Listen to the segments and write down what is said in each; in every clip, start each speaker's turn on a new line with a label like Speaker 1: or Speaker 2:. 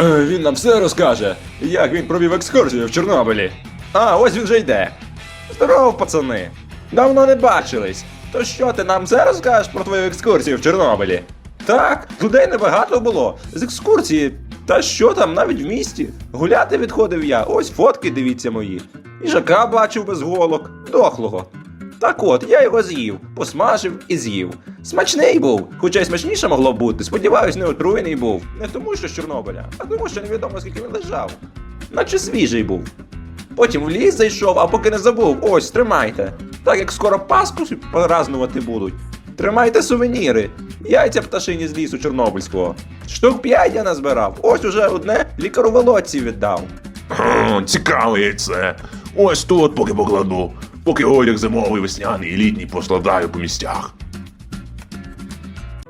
Speaker 1: Е, Він нам все розкаже, як він провів екскурсію в Чорнобилі. А, ось він вже йде. Здорово, пацани. Давно не бачились. То що ти нам все розкажеш про твою екскурсію в Чорнобилі? Так, людей небагато було. З екскурсії. Та що там, навіть в місті? Гуляти відходив я, ось фотки дивіться мої. Їжака бачив без голок, дохлого. Так от, я його з'їв, посмажив і з'їв. Смачний був, хоча й смачніше могло бути. Сподіваюсь, не отруєний був. Не тому, що з Чорнобиля, а тому, що невідомо скільки він лежав. Наче свіжий був. Потім в ліс зайшов, а поки не забув, ось тримайте. Так як скоро Пасху празнувати будуть. Тримайте сувеніри. Яйця пташині з лісу Чорнобильського. Штук п'ять я назбирав. Ось уже одне лікару володці віддав.
Speaker 2: Хм, цікаве яйце. Ось тут поки покладу. Поки одяг зимовий, весняний і літній поскладаю по місцях.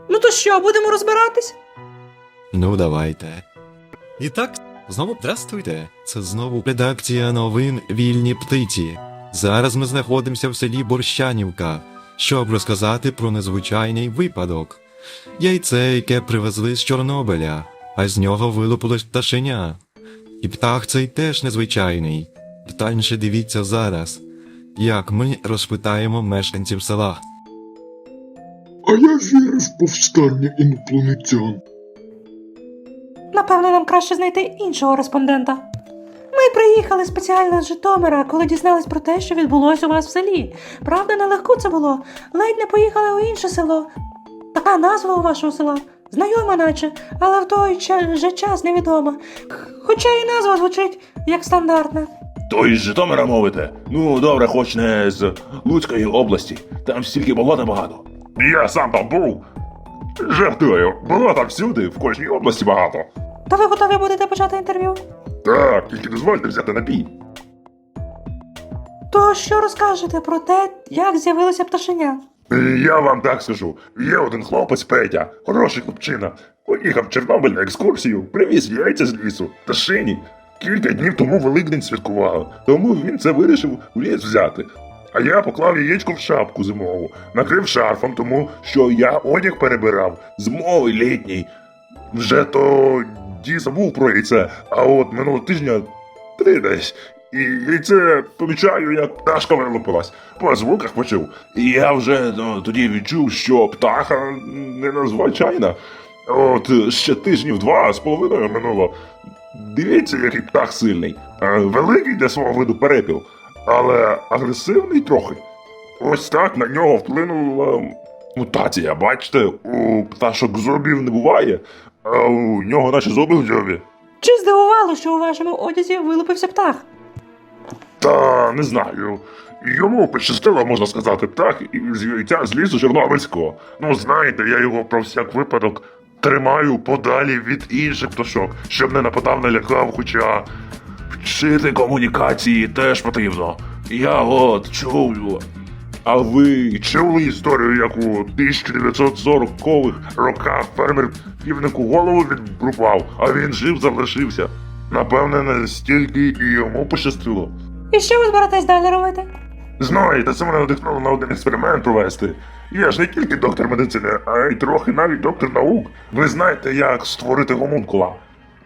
Speaker 3: Ну то що, будемо розбиратись?
Speaker 4: Ну, давайте. І так, знову здрастуйте. Це знову редакція новин Вільні птиці. Зараз ми знаходимося в селі Борщанівка, щоб розказати про незвичайний випадок. Яйце, яке привезли з Чорнобиля, а з нього вилупилось пташеня. І птах цей теж незвичайний. Детальніше дивіться зараз, як ми розпитаємо мешканців села.
Speaker 5: А я вірю в повстання інопланетян.
Speaker 3: Напевно, нам краще знайти іншого респондента. Ми приїхали спеціально з Житомира, коли дізнались про те, що відбулося у вас в селі. Правда, нелегко це було. Ледь не поїхали у інше село. Така назва у вашого села. Знайома, наче, але в той же час невідома. Хоча і назва звучить як стандартна.
Speaker 2: То із Житомира мовите? Ну, добре, хоч не з Луцької області. Там стільки болота багато. Я сам там був. Жартую, болота всюди, в кожній області багато.
Speaker 3: То ви готові будете почати інтерв'ю?
Speaker 2: Так, тільки дозвольте взяти напій.
Speaker 3: То що розкажете про те, як з'явилося пташеня?
Speaker 2: Я вам так скажу. Є один хлопець Петя, хороший хлопчина. Поїхав в Чорнобиль на екскурсію, привіз яйця з лісу та шині. Кілька днів тому Великдень святкували, тому він це вирішив в ліс взяти. А я поклав яєчко в шапку зимову, накрив шарфом, тому що я одяг перебирав зимовий літній. Вже то ді забув про яйце, а от минулого тижня три десь. І яйце помічаю, як пташка вилупилась. По звуках почув. І я вже ну, тоді відчув, що птаха не надзвичайна. От ще тижнів два з половиною минуло. Дивіться, який птах сильний. Е, Великий для свого виду перепіл, але агресивний трохи. Ось так на нього вплинула мутація. Бачите, у пташок зубів не буває, а у нього наче зуби в дзьобі.
Speaker 3: Чи здивувало, що у вашому одязі вилупився птах?
Speaker 2: Та не знаю. Йому пощастило, можна сказати, птах із яйця з лісу Чорнобильського. Ну, знаєте, я його про всяк випадок тримаю подалі від інших пташок, щоб не нападав, не лякав, хоча вчити комунікації теж потрібно. Я от чув. А ви чули історію, як у 1940-х роках фермер півнику голову відбрупав, а він жив залишився. Напевне, настільки і йому пощастило.
Speaker 3: І що ви збираєтесь далі робити?
Speaker 2: Знаєте, це мене надихнуло на один експеримент провести. Я ж не тільки доктор медицини, а й трохи навіть доктор наук. Ви знаєте, як створити гомункула.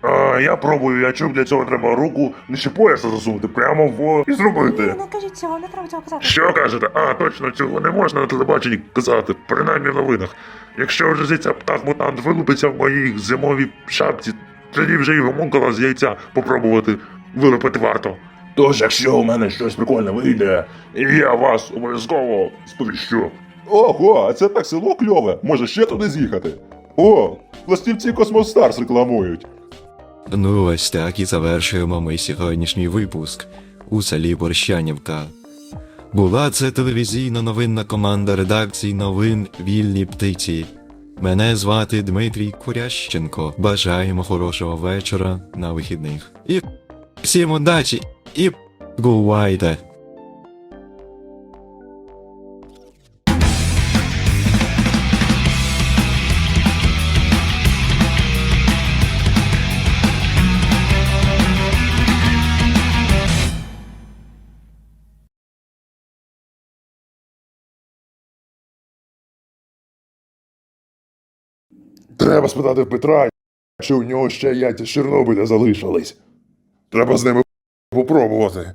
Speaker 2: А, я пробую, я чув, для цього треба руку нижче пояса засунути прямо в і зробити.
Speaker 3: не кажіть цього, не треба цього казати.
Speaker 2: Що кажете? А, точно, цього не можна на телебаченні казати, принаймні в новинах. Якщо вже здається птах мутант вилупиться в моїй зимовій шапці, тоді вже й гомункула з яйця попробувати вилупити варто. Тож, якщо у мене щось прикольне вийде, я вас обов'язково сповіщу.
Speaker 1: Ого, а це так село кльове. Може ще туди з'їхати? О, пластівці Космостарс рекламують.
Speaker 4: Ну, ось так і завершуємо ми сьогоднішній випуск у селі Борщанівка. Була це телевізійна новинна команда редакції новин Вільні птиці. Мене звати Дмитрій Курященко. Бажаємо хорошого вечора на вихідних. І всім удачі і бувайте!
Speaker 2: Треба спитати в Петра,
Speaker 6: Чи у нього ще яйця з Чорнобиля залишились? Треба з ними попробувати.